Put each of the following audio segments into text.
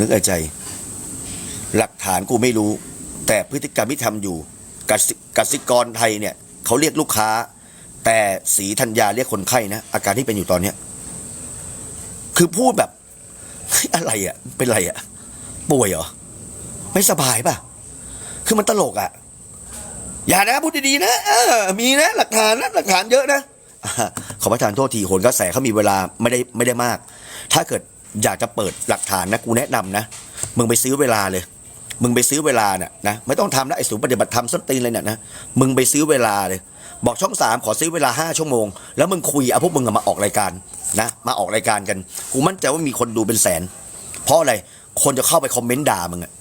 นึกในใจ หลักฐานกูไม่รู้ แต่พฤติกรรมที่ทำอยู่กสิกสิกรไทยเนี่ยเขาเรียกลูกค้า แต่สีธัญญาเรียกคนไข้นะอาการที่เป็นอยู่ตอนเนี้ยคือพูดแบบอะไรอะ่ะ เป็นไรอะ่ะ ป่วยเหรอ ไม่สบายป่ะ คือมันตลกอะ่ะ อย่านะพูดดีๆนะออมีนะ หลักฐานนะหลักฐานเยอะนะอะขอประทานโทษทีโหนกระแสเขามีเวลาไม่ได้ไม่ได้มาก ถ้าเกิด อยากจะเปิดหลักฐานนะกูแนะนำนะ มึงไปซื้อเวลาเลย มึงไปซื้อเวลาเนี่ยนะไม่ต้องทำนะไอ้ศูนย์ปฏิบัติธรรมส้นตีนเลยเนี่ยนะมึงไปซื้อเวลาเลย บอกช่องสามขอซื้อเวลาห้าชั่วโมง แล้วมึงคุยเอาพวกมึงมาออกรายการนะมาออกรายการกันกูมั่นใจว่ามีคนดูเป็นแสน เพราะอะไรคนจะเข้าไปคอมเมนต์ด่ามึงอะ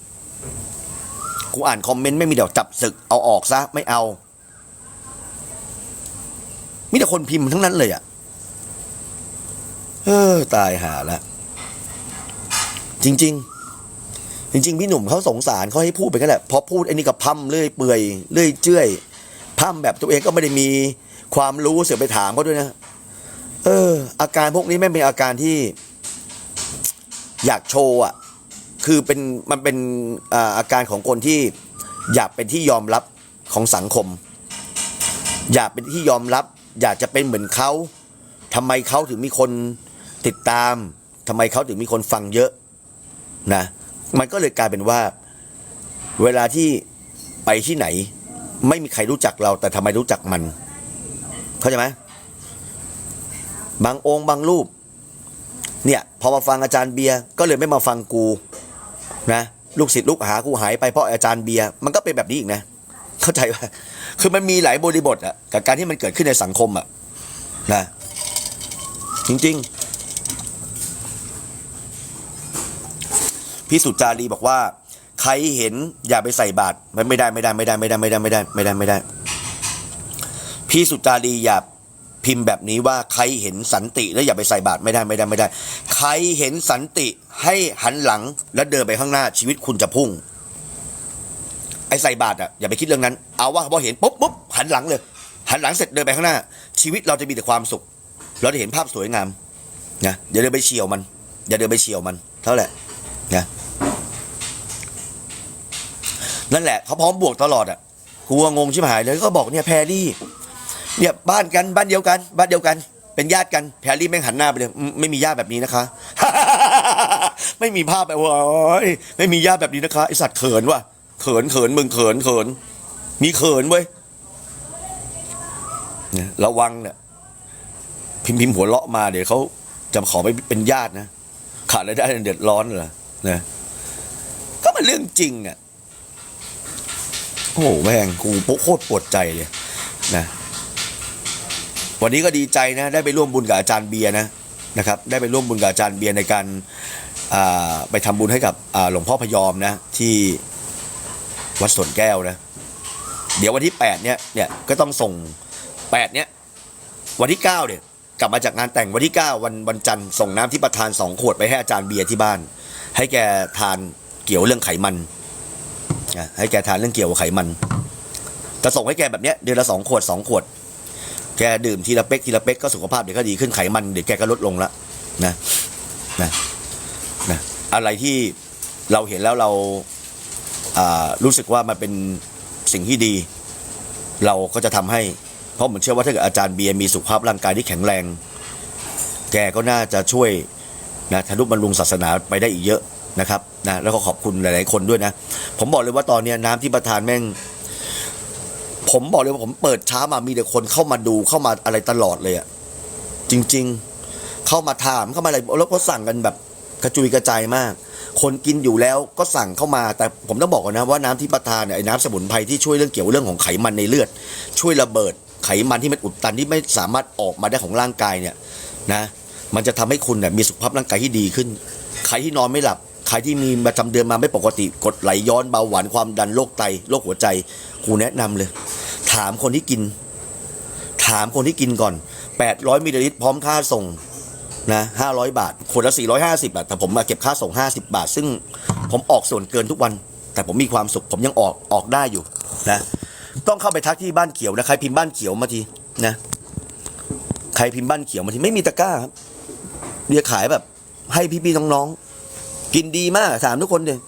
กูอ่านคอมเมนต์ไม่มีเดี๋ยวจับศึกเอาออกซะไม่เอามีแต่คนพิมพ์ทั้งนั้นเลยอะเออตายหาละ จริง ๆ จริง ๆ พี่หนุ่มเขาสงสารเขาให้พูดไปกันแหละพอพูดไอ้นี่ก็พั่มเลื่อยเปื่อยเลื่อยเจื้อยพั่มแบบตัวเองก็ไม่ได้มีความรู้เสียไปถามเขาด้วยนะ เออ อาการพวกนี้ไม่เป็นอาการที่อยากโชว์อะ คือเป็นมันเป็นอาอาการของคนที่อยากเป็นที่ยอมรับของสังคม อยากเป็นที่ยอมรับ อยากจะเป็นเหมือนเขาทำไมเขาถึงมีคนติดตามทำไมเขาถึงมีคนฟังเยอะ นะ มันก็เลยกลายเป็นว่า เวลาที่ไปที่ไหน ไม่มีใครรู้จักเรา แต่ทำไมรู้จักมัน เข้าใจไหมบางองค์บางรูป เนี่ย พอมาฟังอาจารย์เบียร์ก็เลยไม่มาฟังกูนะลูกศิษย์ลูกหากูหายไปเพราะอาจารย์เบียร์มันก็เป็นแบบนี้อีกนะ เข้าใจว่าคือมันมีหลายบริบทอะกับการที่มันเกิดขึ้นในสังคมอะนะจริง ๆ พี่สุจารีบอกว่า ใครเห็นอย่าไปใส่บาตรมันไม่ได้ไม่ได้ไม่ได้ไม่ได้ไม่ได้ไม่ได้ไม่ได้ไม่ได้ พี่สุจารีอย่าพิมพ์แบบนี้ว่าใครเห็นสันติแล้วอย่าไปใส่บาตรไม่ได้ไม่ได้ไม่ได้ ใครเห็นสันติให้หันหลังแล้วเดินไปข้างหน้าชีวิตคุณจะพุ่ง ไอ้ใส่บาตรอะอย่าไปคิดเรื่องนั้น เอาว่าพอเห็นปุ๊บปุ๊บหันหลังเลย หันหลังเสร็จเดินไปข้างหน้า ชีวิตเราจะมีแต่ความสุข เราจะเห็นภาพสวยงามนะอย่าเดินไปเฉียวมัน อย่าเดินไปเฉียวมัน เท่านั้นแหละนะ นั่นแหละเขาพร้อมบวกตลอดอะกูว่างงชิบหายเลยก็บอกเนี่ยแพรรี่เนี่ยบ้านกันบ้านเดียวกัน บ้านเดียวกัน เป็นญาติกันแพรรี่แม่งหันหน้าไปเลยไม่มีญาติแบบนี้นะคะ ไม่มีภาพแบบว่าไม่มีญาติแบบนี้นะคะไอสัตว์เขินว่ะเขินเขินมึงเขินเขิน มีเขินเว้ยระวังเนี่ยพิมพ์พิมพ์หัวเราะมาเดี๋ยวเขาจะขอไปเป็นญาตินะขาดรายได้เดือดร้อนเหรอนะก็มันเรื่องจริงอะ โอ้โหแม่งกูโคตรปวดใจเลยนะวันนี้ก็ดีใจนะได้ไปร่วมบุญกับอาจารย์เบียร์นะนะครับ ได้ไปร่วมบุญกับอาจารย์เบียร์ในการาไปทำบุญให้กับหลวงพ่อพยอมนะที่วัดสวนแก้วนะเดี๋ยววันที่แปดเนี่ยเนี่ยก็ต้องส่งแปดเนี่ยวันที่เก้าเนี่ยกลับมาจากงานแต่งวันที่เก้าวันวันจันทร์ส่งน้ำที่ประทานสองขวดไปให้อาจารย์เบียร์ที่บ้าน ให้แกทานเกี่ยวเรื่องไขมัน ให้แกทานเรื่องเกี่ยวกับไขมันจะส่งให้แกแบบเนี้ยเดือนละสองขวดสองขวด แกดื่มทีละเป๊กทีละเป๊กก็สุขภาพเดี๋ยวก็ดีขึ้นไขมันเดี๋ยวแกก็ลดลงละนะนะนะอะไรที่เราเห็นแล้วเราอ่ารู้สึกว่ามันเป็นสิ่งที่ดี เราก็จะทำให้ เพราะผมเชื่อว่าถ้าเกิดอาจารย์เบียร์มีสุขภาพร่างกายที่แข็งแรง แกก็น่าจะช่วยนะทนุบำรุงศาสนาไปได้อีกเยอะ นะครับนะแล้วก็ขอบคุณหลาย ๆ คนด้วยนะ ผมบอกเลยว่าตอนนี้น้ำที่ประทานแม่ง ผมบอกเลยว่าผมเปิดช้ามามีแต่คนเข้ามาดูเข้ามาอะไรตลอดเลยอะจริง ๆ เข้ามาถามเข้ามาอะไรแล้วก็สั่งกันแบบกระจุยกระจายมาก คนกินอยู่แล้วก็สั่งเข้ามา แต่ผมต้องบอกก่อนนะว่าน้ำที่ประทานเนี่ยน้ำสมุนไพรที่ช่วยเรื่องเกี่ยวเรื่องของไขมันในเลือด ช่วยระเบิดไขมันที่มันอุดตันที่ไม่สามารถออกมาได้ของร่างกายเนี่ยนะ มันจะทำให้คุณเนี่ยมีสุขภาพร่างกายที่ดีขึ้น ใครที่นอนไม่หลับ ใครที่มีประจำเดือนมาไม่ปกติกดไหลย้อนเบาหวานความดันโรคไตโรคหัวใจกูแนะนำเลย ถามคนที่กิน ถามคนที่กินก่อน 800มิลลิลิตรพร้อมค่าส่งนะ500 บาทคนละ 450บาทแต่ผมมาเก็บค่าส่ง 50 บาท ซึ่งผมออกส่วนเกินทุกวัน แต่ผมมีความสุขผมยังออกออกได้อยู่นะต้องเข้าไปทักที่บ้านเขียวนะใครพิมพ์บ้านเขียวมาทีนะใครพิมพ์บ้านเขียวมาทีไม่มีตะกร้าครับเรียกขายแบบ ให้พี่ๆน้องๆ กินดีมากถามทุกคนเลย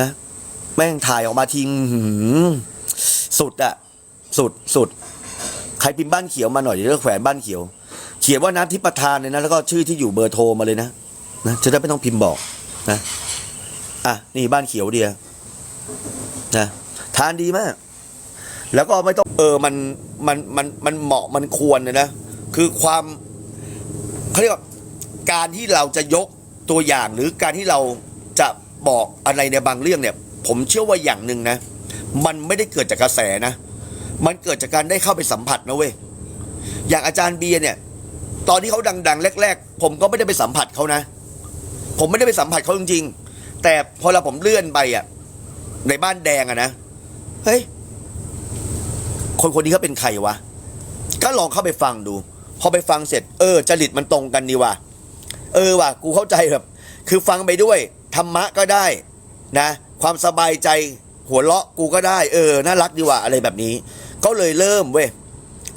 นะแม่งถ่ายออกมาทิ้งสุดอะสุดสุด ใครพิมพ์บ้านเขียวมาหน่อยเดี๋ยวแขวนบ้านเขียว เขียนว่าน้ำทิพประธานเลยนะแล้วก็ชื่อที่อยู่เบอร์โทรมาเลยนะนะจะได้ไม่ต้องพิมพ์บอกนะอะนี่บ้านเขียวเดียนะทานดีมาก แล้วก็ไม่ต้องเออมันมันมันมันเหมาะมันควรนะนะคือความเขาเรียกว่าการที่เราจะยก ตัวอย่างหรือการที่เราจะบอกอะไรในบางเรื่องเนี่ย ผมเชื่อว่าอย่างหนึ่งนะ มันไม่ได้เกิดจากกระแสนะ มันเกิดจากการได้เข้าไปสัมผัสนะเว้ยอย่างอาจารย์เบียร์เนี่ย ตอนที่เขาดัง ๆ แรก ๆ ผมก็ไม่ได้ไปสัมผัสเขานะ ผมไม่ได้ไปสัมผัสเขาจริงๆ แต่พอเราผมเลื่อนไปอะในบ้านแดงอะนะเฮ้ยคนคนนี้เขาเป็นใครวะก็ลองเข้าไปฟังดู พอไปฟังเสร็จ เออจริตมันตรงกันดีว่ะ เออว่ะกูเข้าใจแบบ คือฟังไปด้วยธรรมะก็ได้นะ ความสบายใจหัวเราะกูก็ได้ เออน่ารักดีว่ะอะไรแบบนี้ ก็เลยเริ่มเว้ย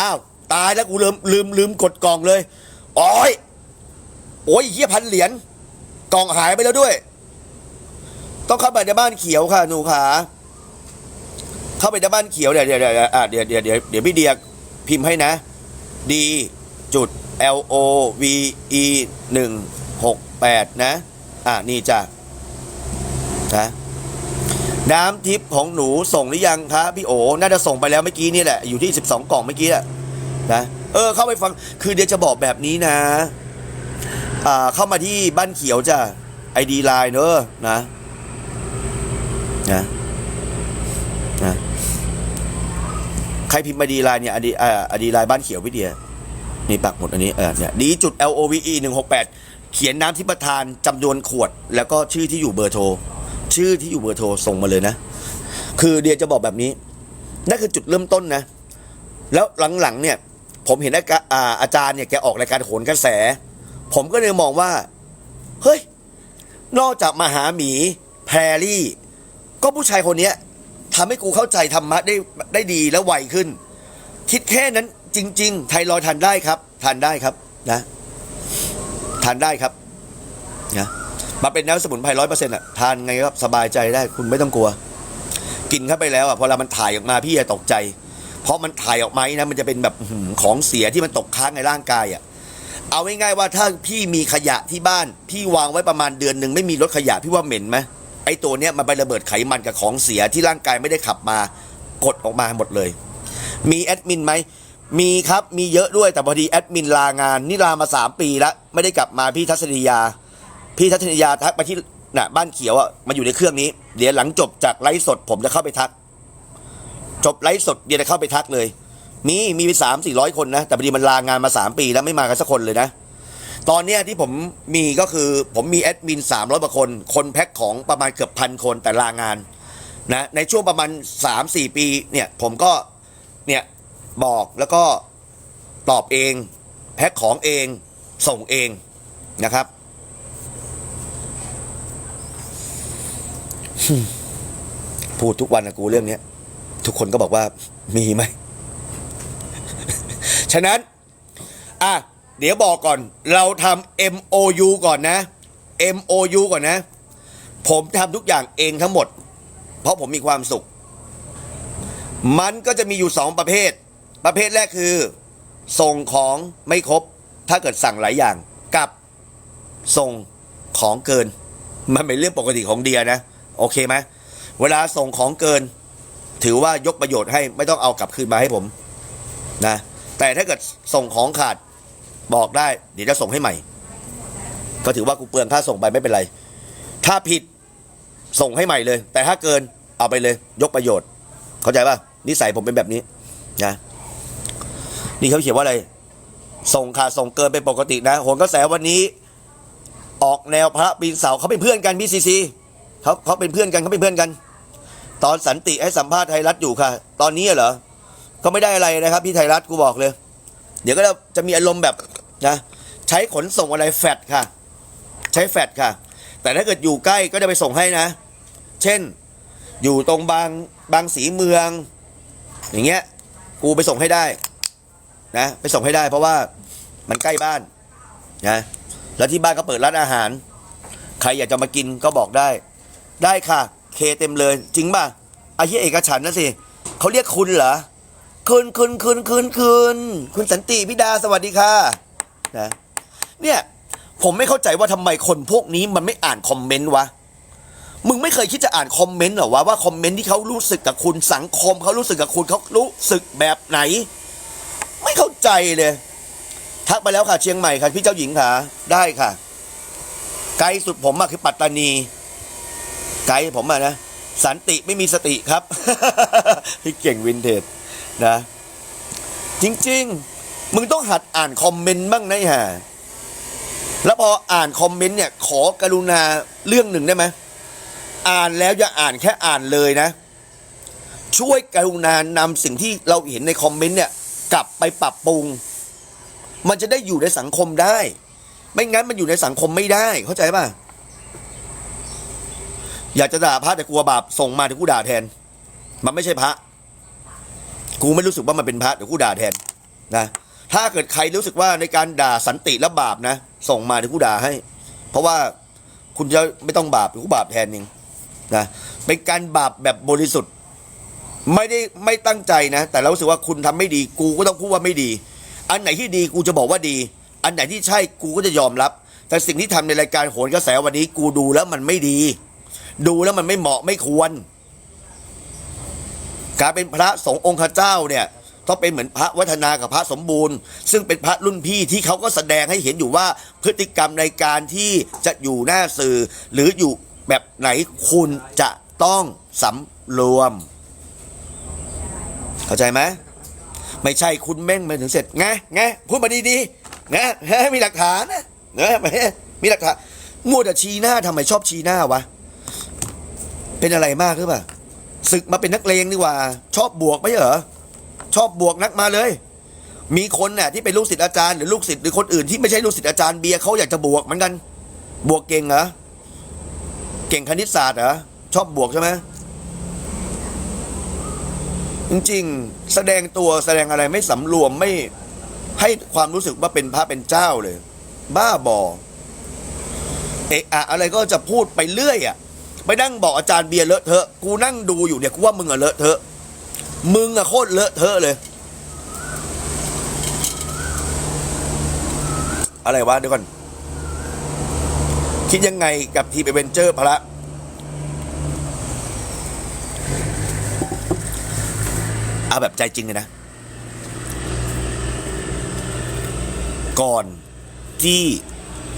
อ้าวตายแล้วกูลืมลืมลืมกดกล่องเลยโอ้ยโอ้ยเฮียพันเหรียญกล่องหายไปแล้วด้วย ต้องเข้าไปในบ้านเขียวค่ะหนูขาเข้าไปในบ้านเขียวเดี๋ยวเดี๋ยวเดี๋ยวเดี๋ยวเดี๋ยวเดี๋ยวพี่เดียพิมพ์ให้นะ D จุด L O V E หนึ่งหกแปดนะ อะนี่จ้ะนะน้ำทิพย์ของหนูส่งหรือยังคะพี่โอ น่าจะส่งไปแล้วเมื่อกี้นี่แหละ อยู่ที่ 12 กล่องเมื่อกี้แหละนะ เออ เข้าไปฟัง คือเดี๋ยวจะบอกแบบนี้นะ อ่า เข้ามาที่บ้านเขียวจ้ะไอดีไลน์เนอะนะ นะ นะ ใครพิมพ์มาดีไลน์เนี่ยอดีอ่าอดีไลน์บ้านเขียวพี่เดีย นี่ปักหมุดอันนี้เออเนี่ยดีจุด L O V E หนึ่งหกแปดเขียนน้ำที่ประทานจำนวนขวด แล้วก็ชื่อที่อยู่เบอร์โทร ชื่อที่อยู่เบอร์โทรส่งมาเลยนะ คือเดียจะบอกแบบนี้นั่นคือจุดเริ่มต้นนะ แล้วหลังๆเนี่ย ผมเห็นอาจารย์อ่าอาจารย์เนี่ยแกออกรายการโหนกระแส ผมก็เลยมองว่า เฮ้ย นอกจากมหาหมีแพรรี่ ก็ผู้ชายคนเนี้ยทำให้กูเข้าใจธรรมะได้ได้ดีและไวขึ้น คิดแค่นั้น จริง ๆ ไทรอยทานได้ครับ ทานได้ครับนะทานได้ครับนะมาเป็นน้ำสมุนไพรร้อยเปอร์เซ็นต์อะทานไงก็สบายใจได้คุณไม่ต้องกลัว กินเข้าไปแล้วอะพอเรามันถ่ายออกมาพี่จะตกใจ เพราะมันถ่ายออกมานี่นะมันจะเป็นแบบของเสียที่มันตกค้างในร่างกายอะเอาง่ายๆว่าถ้าพี่มีขยะที่บ้าน พี่วางไว้ประมาณเดือนหนึ่งไม่มีรถขยะพี่ว่าเหม็นไหมไอ้ตัวเนี้ยมันไประเบิดไขมันกับของเสียที่ร่างกายไม่ได้ขับมากดออกมาหมดเลย มีแอดมินไหม มีครับมีเยอะด้วยแต่พอดีแอดมินลางานนี่ลามาสามปีแล้วไม่ได้กลับมาพี่ทัศนียา พี่ทัศนียาทักมาที่น่ะบ้านเขียวอะมาอยู่ในเครื่องนี้ เดี๋ยวหลังจบจากไลฟ์สดผมจะเข้าไปทัก จบไลฟ์สดเดี๋ยวจะเข้าไปทักเลย มีมีไปสามสี่ร้อยคนนะ แต่พอดีมันลางานมาสามปีแล้วไม่มากันสักคนเลยนะ ตอนเนี้ยที่ผมมีก็คือผมมีแอดมิน300กว่าคน คนแพ็คของประมาณเกือบพันคนแต่ลางานนะในช่วงประมาณ3-4ปีเนี่ยผมก็เนี่ย บอกแล้วก็ตอบเอง แพ็คของเองส่งเองนะครับ พูดทุกวันนะกูเรื่องนี้ทุกคนก็บอกว่ามีไหม ฉะนั้น อะ เดี๋ยวบอกก่อน เราทำ MOU ก่อนนะ MOU ก่อนนะ ผมทำทุกอย่างเองทั้งหมด เพราะผมมีความสุข มันก็จะมีอยู่สองประเภท ประเภทแรกคือ ส่งของไม่ครบ ถ้าเกิดสั่งหลายอย่างกับส่งของเกิน มันเป็นเรื่องปกติของเดียนะ โอเคไหมเวลาส่งของเกิน ถือว่ายกประโยชน์ให้ไม่ต้องเอากลับคืนมาให้ผมนะแต่ถ้าเกิดส่งของขาดบอกได้ เดี๋ยวจะส่งให้ใหม่ ก็ถือว่ากูเปลืองค่าส่งไปไม่เป็นไร ถ้าผิดส่งให้ใหม่เลย แต่ถ้าเกินเอาไปเลย ยกประโยชน์ เข้าใจป่ะนิสัยผมเป็นแบบนี้นะ นี่เขาเขียนว่าอะไร ส่งขาดส่งเกินเป็นปกตินะโหนกระแสวันนี้ ออกแนวพระปีนเสาเขาเป็นเพื่อนกันพี่ซีซีเขาเขาเป็นเพื่อนกันเขาเป็นเพื่อนกัน ตอนสันติให้สัมภาษณ์ไทยรัฐอยู่ค่ะ ตอนนี้เหรอก็ไม่ได้อะไรนะครับ พี่ไทยรัฐกูบอกเลย เดี๋ยวก็จะมีอารมณ์แบบนะใช้ขนส่งอะไรแฟดค่ะ ใช้แฟดค่ะ แต่ถ้าเกิดอยู่ใกล้ก็จะไปส่งให้นะ เช่น อยู่ตรงบางบางสีเมือง อย่างเงี้ย กูไปส่งให้ได้ นะไปส่งให้ได้ เพราะว่ามันใกล้บ้านนะแล้วที่บ้านก็เปิดร้านอาหาร ใครอยากจะมากินก็บอกได้ ได้ค่ะ เคเต็มเลย จริงป่ะไอ้เหี้ยเอกฉันนะสิเขาเรียกคุณเหรอคุณคุณคุณคุณคุณคุณสันติพิดาสวัสดีค่ะนะเนี่ยผมไม่เข้าใจว่าทำไมคนพวกนี้มันไม่อ่านคอมเมนต์วะมึงไม่เคยคิดจะอ่านคอมเมนต์เหรอวะว่าคอมเมนต์ที่เขารู้สึกกับคุณสังคมเขารู้สึกกับคุณเขารู้สึกแบบไหน ไม่เข้าใจเลย ทักไปแล้วค่ะ เชียงใหม่ค่ะ พี่เจ้าหญิงค่ะ ได้ค่ะ ไกลสุดผมอะคือปัตตานี ไกลผมอะนะสันติไม่มีสติครับ พี่เก่งวินเทจนะ จริง ๆ มึงต้องหัดอ่านคอมเมนต์บ้างนะฮะแล้วพออ่านคอมเมนต์เนี่ย ขอกรุณาเรื่องหนึ่งได้ไหมอ่านแล้วอย่าอ่านแค่อ่านเลยนะ ช่วยกรุณานำสิ่งที่เราเห็นในคอมเมนต์เนี่ย กลับไปปรับปรุง มันจะได้อยู่ในสังคมได้ ไม่งั้นมันอยู่ในสังคมไม่ได้ เข้าใจป่ะ อยากจะด่าพระแต่กลัวบาปส่งมาเดี๋ยวกูด่าแทน มันไม่ใช่พระ กูไม่รู้สึกว่ามันเป็นพระเดี๋ยวกูด่าแทนนะถ้าเกิดใครรู้สึกว่าในการด่าสันติและบาปนะ ส่งมาเดี๋ยวกูด่าให้ เพราะว่าคุณจะไม่ต้องบาปเดี๋ยวกูบาปแทนเองนะเป็นการบาปแบบบริสุทธิ์ ไม่ได้ไม่ตั้งใจนะ แต่เรารู้สึกว่าคุณทำไม่ดีกูก็ต้องพูดว่าไม่ดี อันไหนที่ดีกูจะบอกว่าดี อันไหนที่ใช่กูก็จะยอมรับ แต่สิ่งที่ทำในรายการโหนกระแสวันนี้กูดูแล้วมันไม่ดี ดูแล้วมันไม่เหมาะไม่ควร การเป็นพระสงฆ์องค์เจ้าเนี่ยต้องเป็นเหมือนพระวัฒนากับพระสมบูรณ์ ซึ่งเป็นพระรุ่นพี่ที่เขาก็แสดงให้เห็นอยู่ว่าพฤติกรรมในการที่จะอยู่หน้าสื่อ หรืออยู่แบบไหนคุณจะต้องสำรวม เข้าใจไหมไม่ใช่คุณแม่งมาถึงเสร็จไงไงพูดมาดีๆไงเฮ้ยมีหลักฐานนะเฮ้ยมีหลักฐานมัวแต่ชี้หน้าทำไมชอบชี้หน้าวะเป็นอะไรมากหรือเปล่าศึกมาเป็นนักเลงดีกว่า ชอบบวกไม่เหรอชอบบวกนักมาเลย มีคนน่ะที่เป็นลูกศิษย์อาจารย์หรือลูกศิษย์หรือคนอื่นที่ไม่ใช่ลูกศิษย์อาจารย์เบียร์เขาอยากจะบวกเหมือนกัน บวกเก่งเหรอเก่งคณิตศาสตร์เหรอชอบบวกใช่ไหม จริงๆ แสดงตัวแสดงอะไรไม่สำรวมไม่ให้ความรู้สึกว่าเป็นพระเป็นเจ้าเลย บ้าบอเอะอะอะไรก็จะพูดไปเรื่อยอะไปนั่งบอกอาจารย์เบียร์เลอะเทอะกูนั่งดูอยู่เนี่ยกูว่ามึงอะเลอะเทอะ มึงอะโคตรเลอะเทอะเลย อะไรวะเดี๋ยวก่อน คิดยังไงกับทีมเอเวนเจอร์พระ เอาแบบใจจริงเลยนะ ก่อนที่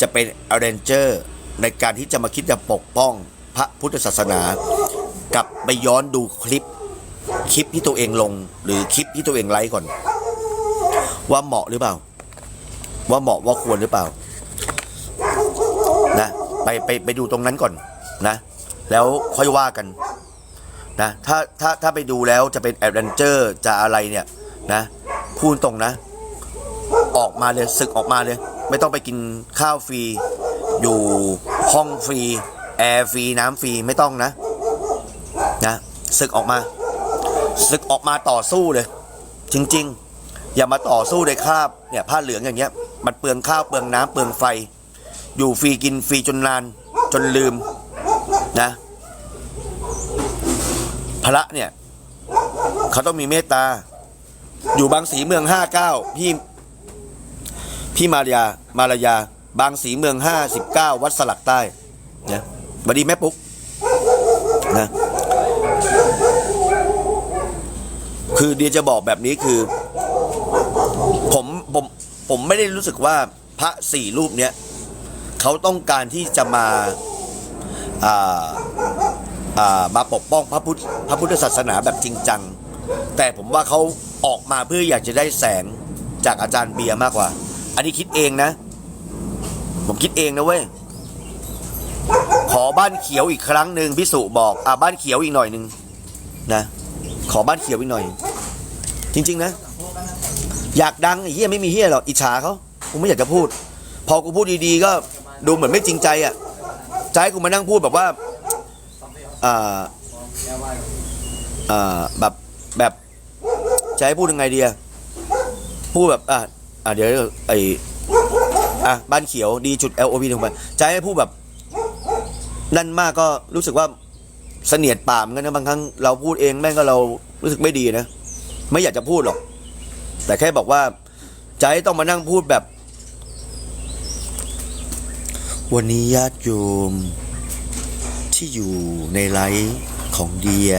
จะเป็นอเรนเจอร์ในการที่จะมาคิดจะปกป้องพระพุทธศาสนา กลับไปย้อนดูคลิป คลิปที่ตัวเองลง หรือคลิปที่ตัวเองไลฟ์ก่อน ว่าเหมาะหรือเปล่า ว่าเหมาะว่าควรหรือเปล่า นะ ไปไปไปดูตรงนั้นก่อนนะ แล้วค่อยว่ากัน นะถ้าถ้าถ้าไปดูแล้วจะเป็นแอดเวนเจอร์จะอะไรเนี่ยนะพูดตรงนะ ออกมาเลยศึกออกมาเลย ไม่ต้องไปกินข้าวฟรี อยู่ห้องฟรี แอร์ฟรี น้ำฟรี ไม่ต้องนะนะศึกออกมาศึกออกมาต่อสู้เลย จริง ๆ อย่ามาต่อสู้ในคราบเนี่ยผ้าเหลืองอย่างเงี้ยมันเปลืองข้าวเปลืองน้ำเปลืองไฟ อยู่ฟรีกินฟรีจนนานจนลืมนะ พระเนี่ยเขาต้องมีเมตตา อยู่บางสีเมืองห้าเก้าพี่พี่มารยา มารยา บางสีเมืองห้าสิบเก้าวัดสลักใต้นะสวัสดีแม่ปุ๊กนะคือเดียจะบอกแบบนี้คือผมผมผมไม่ได้รู้สึกว่าพระสี่รูปเนี้ยเขาต้องการที่จะมาอ่า มาปกป้องพระพุทธพระพุทธศาสนาแบบจริงจัง แต่ผมว่าเขาออกมาเพื่ออยากจะได้แสงจากอาจารย์เบียร์มากกว่า อันนี้คิดเองนะ ผมคิดเองนะเว้ย ขอบ้านเขียวอีกครั้งหนึ่งพิสุบอก อ่าบ้านเขียวอีกหน่อยหนึ่งนะ ขอบ้านเขียวอีกหน่อย จริง ๆ นะ อยากดังไอ้เฮียไม่มีเฮียหรอกอิจฉาเขากูไม่อยากจะพูด พอกูพูดดีๆก็ดูเหมือนไม่จริงใจอะจะให้กูมานั่งพูดแบบว่า อ่าอ่าแบบแบบจะให้พูดยังไงดีอะพูดแบบอะอะเดี๋ยวไออะบ้านเขียวดีจุด L O P ลงไปจะให้พูดแบบนั่นมากก็รู้สึกว่าเสนียดปาเหมอนกันนะบางครั้งเราพูดเองแม่งก็เรารู้สึกไม่ดีนะ ไม่อยากจะพูดหรอก แต่แค่บอกว่าใจะให้ต้องมานั่งพูดแบบ วันนี้ญาติโยม ที่อยู่ในไลฟ์ของเดีย